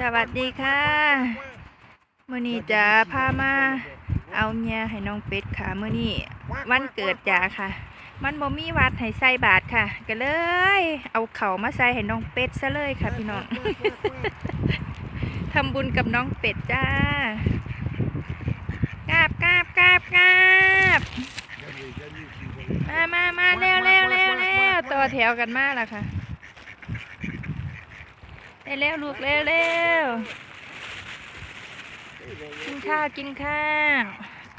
สวัสดีค่ะมื่อนี้จะพามาเอาเมียให้น้องเป็ดค่ะมื่อนี้วันเกิดจ๋าค่ะ มันบ่มีวัดให้ใส่บาทค่ะ ก็เลย เอาเข่ามาใส่ให้น้องเป็ดซะเลยค่ะพี่น้องทำบุญกับน้องเป็ดจ้ากราบกราบกราบกราบมามามาเร็วเร็วเร็วเร็วต่อแถวกันมาแล้วค่ะ เร็วลูกเร็วเร็วกินข้าวกินข้าว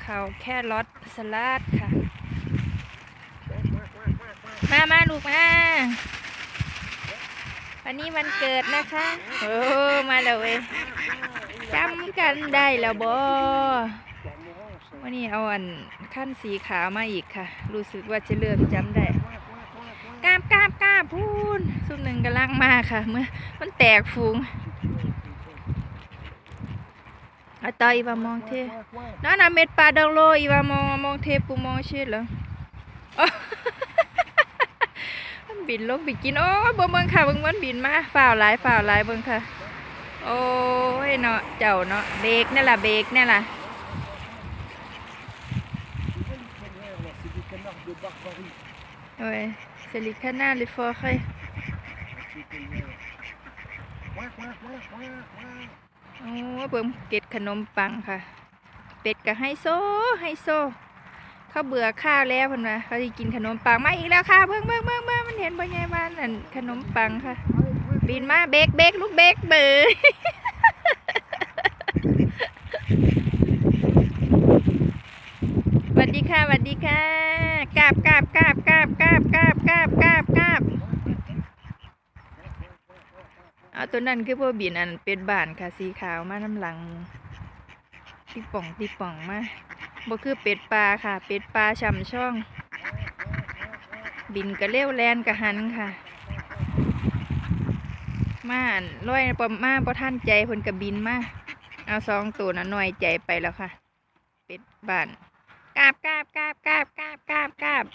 ข้าวแค่รสสลัดค่ะ มามาลูกมาวันนี้วันเกิดนะคะ โอ้ มาแล้วเว้ยจำกันได้แล้วบอวันนี้เอาอันขั้นสีขาวมาอีกค่ะ รู้สึกว่าจะเริ่มจำได้ กาบกาบกาบพูนสุดหนึ่งกำลังมาค่ะ เมื่อมันแตกฟูงอะตออีวามองเทนั่นน่ะเม็ดปลาดังโลอีวามองมองเทปูมองชิดเหรอโอ้มันบินลงไปกินโอ้เบิ่งเบิ่งค่ะเบิ่งมันบินมาฝ่าวหลายฝ่าวหลายเบิ่งค่ะ โอ้ยเนาะเจ้าเนาะเบรกนี่นล่ะเบรกนี่นล่ะ C'est des canards de barbarie. โอ้ย เซลิคาน่าลิฟอร์ค่อย Ouin, ouin, ouin, ouin, ouin. โอ้เบิ่งเก็ดขนมปังค่ะ เป็ดกับไฮโซไฮโซเขาเบื่อข้าวแล้วพิ่นว่าเขาสิกินขนมปังมาอีกแล้วค่ะเบิ่งเบิ่งเบิ่งเบิ่งมันเห็นบ่ไงบ้านนั่นขนมปังค่ะ บินมาเบกเบกลูกเบกเบอร์สวัสดีค่ะสวัสดีค่ะ ตัวนั้นคือพวกบินอันเป็นบ้านค่ะสีขาวมาน้ำหลังตีป่องตีป่องมาบ่คือเป็ดปลาค่ะ เป็ดปลาช่ำช่อง บินกระเลี้ยวแลนกระหันค่ะ มาอันร้อยประมาประท่านใจพนกระบินมาเอาสองตัวนะหน่อยใจไปแล้วค่ะ เป็ดบ้านกาบกาบกาบกาบกาบกาบกาบ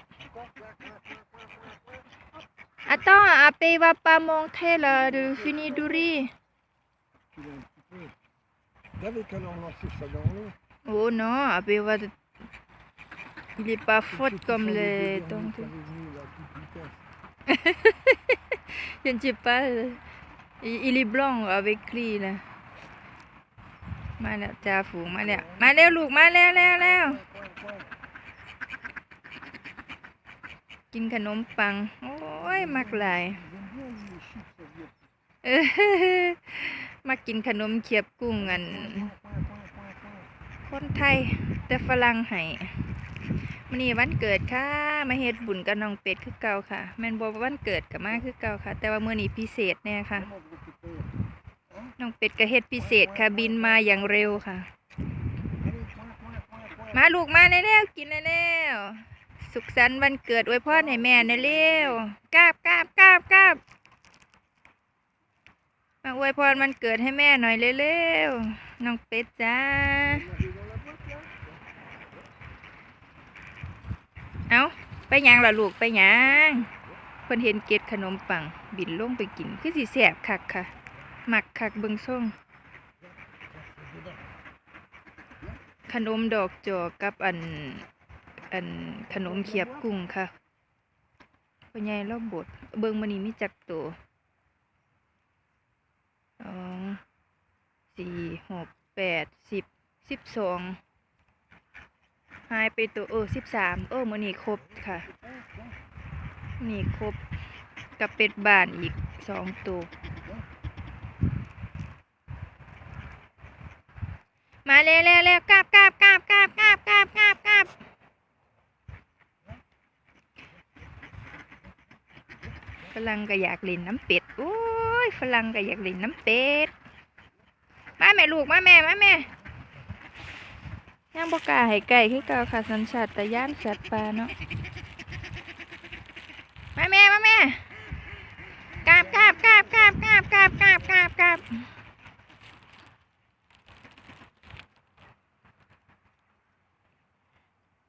นิดูรี Tu l'as un petit peu. T'avais qu'à leur lancer ça dans l'eau. โอ้เนาะอาเปวา il est pas Pour faute ceux qui comme sont les derniers donc qui avaient venu, là, à toute vitesse. je ne sais pas il il est blanc avec lui là มาแล้วจ่าฝูงมาแล้วมาเร็วลูกมาแล้วแล้วแล้วกินขนมปังโอ้ ยมักหลายมากินขนมเขียบกุ้งอัน คนไทย แต่ฝรั่งให้มันนี้วันเกิดค่ะ มาเฮ็ดบุญกับน้องเป็ดคือเก่าค่ะแมนบ่ว่าวันเกิดกับมาคือเก่าค่ะ แต่ว่ามื้อนี้พิเศษแน่ค่ะ น้องเป็ดก็เฮ็ดพิเศษค่ะ บินมาอย่างเร็วค่ะ มาลูกมาเร็วๆกินเร็วๆ สุขสันต์วันเกิดอวยพรให้แม่เร็วกราบกราบกราบกราบมาอวยพรวันเกิดให้แม่หน่อยเร็วๆน้องเป็ดจ้า เอาไปยังล่ะลูกไปยังเพิ่นเห็นเกล็ดขนมปัง บินลงไปกิน คือสิแสบคักค่ะ หมักคักเบิงส่งขนมดอกจอกกับอัน อันขนมเขียบกุ้งค่ะพ่อใหญ่เราบดเบิงมันนี้มีจักตัวสองสี่หกแปดสิบสิบสองหายไปตัวเออสิบสามเออมันนี้ครบค่ะนี่ครบกับเป็ดบ้านอีกสองตัวมาเร็วเร็วเร็วกราบกราบกราบกราบกราบกราบกราบ ฝรั่งก็อยากเล่นน้ำเป็ดโอ้ยฝรั่งก็อยากเล่นน้ำเป็ดมาแม่ลูกมาแม่มาแม่ยังบกาให้ไก่คือเก่าค่ะสัญชาตญาณสัตว์ป่าเนาะมาแม่มาแม่กาบกาบกาบกาบกาบกาบกาบกาบกราบ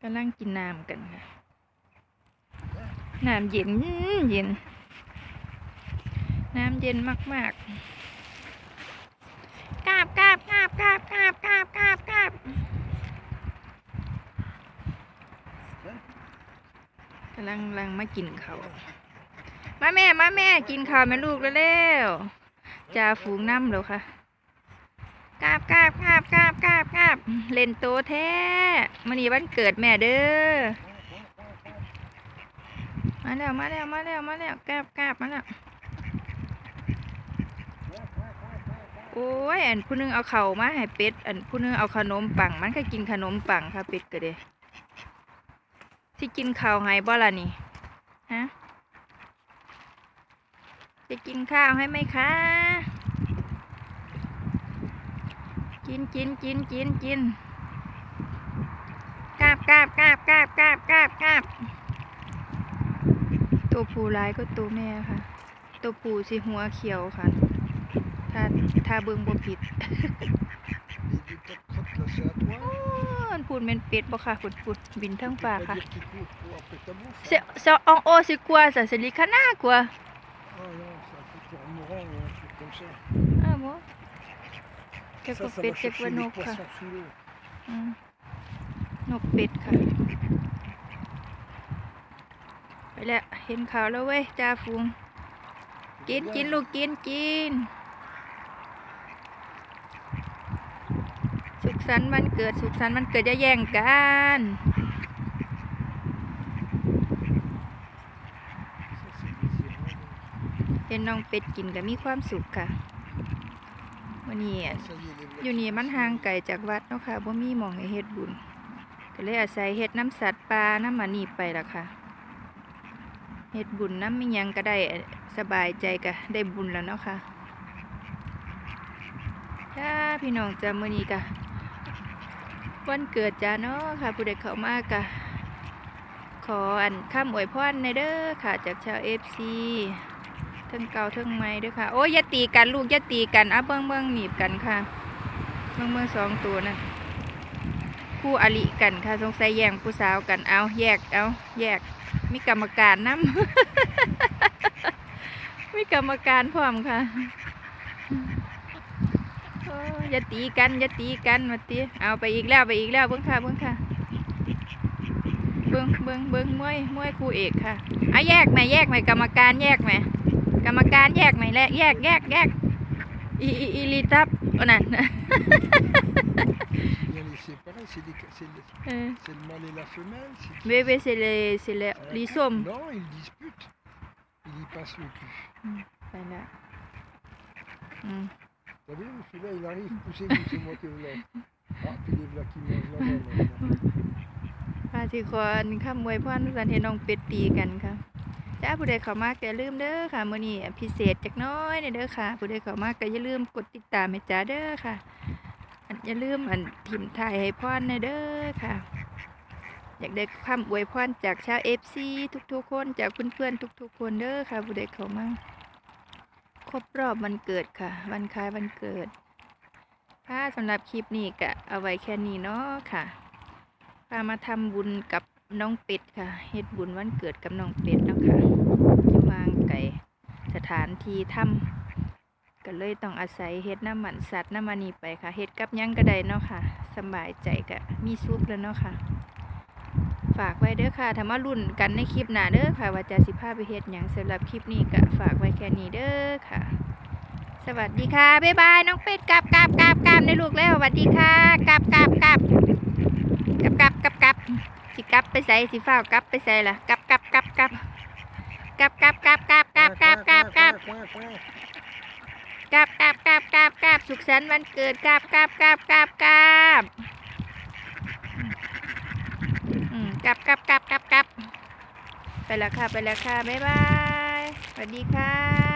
กำลังกินน้ำกันค่ะน้ำเย็นเย็น น้ำเย็นมากๆกาบกาบกาบกาบกาบกาบกาบกาบกำลังกำลังมากินเขาม่แม่มาแม่กินข้าวแม่ลูกแล้วจะฝูงน้ำแล้วค่ะกาบกาบกาบกาบกาบกาบเล่นโตแท้มันนี่วันเกิดแม่เด้อมาแล้วมาแล้วมาแล้วมาแล้วกาบกาบมาแล้ว โอ้ยอันผู้หนึงเอาเข่ามาให้เป็ด อันผู้หนึงเอาขนมปัง มันก็กินขนมปังค่ะเป็ดก็เด้สิกินข้าวให้บ่ล่ะนี่ฮะจะกินข้าวให้ไหมคะ กินกินกินกินกินกาบกาบกาบกาบกาบกาบกาบตัวผู้ร้ายก็ตัวแม่ค่ะ ตัวผู้สิหัวเขียวค่ะ ถ้าถ้าเบิ่งบ่ผิด Les deux quatre crottes là, c'est à toi. โอ้ยพูดเป็นเป็ดบ่ค่ะพูดพูดบินทั้ง Tu ฟ้า peux pas ค่ะ dire qu'il court pour après ta bouffe. เซเซอองโอสิกลัวซะสิลิคาน่ากลัว Ah non, c'est un truc cormoran ou un truc comme ça. อ้าวบ่แก Ça, ก็ ça เป็ด va แกก็ chercher น les กค่ะ poissons sous l'eau. อืมนกเป็ดค่ะ ไปแล้วเห็นข่าวแล้วเว้ยจ่าฟูงกินกินลูกกินกิน สุขสันต์วันเกิดสุขสันต์วันเกิดอย่าแย่งกันเห็นน้องเป็ดกินก็มีความสุขค่ะวันนี้อยู่นี่มันห่างไกลจากวัดเนาะค่ะบ่มีหมองให้เฮ็ดบุญก็เลยอาศัยเฮ็ดน้ำสัตว์ปลาน้ำมันนี่ไปละค่ะเฮ็ดบุญน้ำมิยังก็ได้สบายใจก็ได้บุญแล้วเนาะค่ะจ้าพี่น้องจ้ามื้อนี้ก็ วันเกิดจ้าเนาะค่ะ ผู้ใดเข้ามากก็ขออันคำอวยพรในเด้อค่ะ จากชาว FC เทั้งเก่าทั้งใหม่ด้อค่ะ โอ้ยอย่าตีกันลูกอย่าตีกันอะเบิ่งเบิ่งหนีบกันค่ะเบิ่งเบิ่งสองตัวนะคู่อริกันค่ะสงสัยแย่งผู้สาวกันเอาแยกเอาแยกมีกรรมการนํมีกรรมการพร้อมค่ะ อ้ยอย่าตีกันอย่าตีกันมาตีเอาไปอีกแล้วไปอีกแล้วเบิ่งค่ะเบิ่งค่ะเบิ่งเบิ่งเบิ่งมวยมวยคู่เอกค่ะเอาแยกไหมแยกไหมกรรมการแยกไหมกรรมการแยกไหมแลแยกแยกแยกอีอีอีลีทับอันนั้น Bien les séparer, c'est des- c'est le, เออ c'est le mâle et la femelle. c'est qui- เวเว c'est les c'est les Euh, ลีส้ม Non, ils disputent. Ils y passent le cul. ไปแล้วอืม T'as vu, celui-là, il arrive, poussez-vous, c'est moi qui vous l'ai. Ah, puis les voilà qui mangent la maintenant. พาสิคนข้ามวยพ่อนสันเห็นน้องเป็ดตีกันค่ะจ้าผู้ใดเข้ามาก็อย่าลืมเด้อค่ะมื้อนี้พิเศษจักหน้อยเด้อค่ะ ผู้ใดเข้ามาก็อย่าลืมกดติดตามให้จ้าเด้อค่ะอันอย่าลืมอันทิมถ่ายให้พ่อนเด้อค่ะ อยากได้คำอวยพรจากชาว FC ทุกๆคนจากเพื่อนๆทุก ๆ คนเด้อค่ะผู้ใดเข้ามา ครบรอบวันเกิดค่ะ วันคล้ายวันเกิดค่ะสำหรับคลิปนี้ก็เอาไว้แค่นี้เนาะค่ะพามาทำบุญกับน้องเป็ดค่ะเฮ็ดบุญวันเกิดกับน้องเป็ดเนาะค่ะอยู่วางไก่สถานที่ทำก็เลยต้องอาศัยเฮ็ดน้ำมันสัตว์น้ำมันนี่ไปค่ะเฮ็ดกับยังก็ได้เนาะค่ะสบายใจก็มีซุปแล้วเนาะค่ะ ฝากไว้เด้อค่ะถ้ามารุ่นกันในคลิปหน้าเด้อค่ะ ว่าจะสิพาไปเฮ็ดหยังสำหรับคลิปนี้ก็ฝากไว้แค่นี้เด้อค่ะ สวัสดีค่ะ บ๊ายบาย น้องเป็ดกลับกลับกลับกลับในลูกแล้วสวัสดีค่ะกลับกลับกลับกลับกลับกลับกลับสิกลับไปใส่สิฟ้าวกลับไปใส่ล่ะกลับกลับกลับกลับกลับกลับกลับกลับกลับกลับกลับกลับกลับกลับกลับกลับกลับสุขสันต์วันเกิดกลับกลับกลับกลับกลับอืม กลับกลับกลับกลับกลับไปแล้วค่ะ ไปแล้วค่ะ บ๊ายบาย สวัสดีค่ะ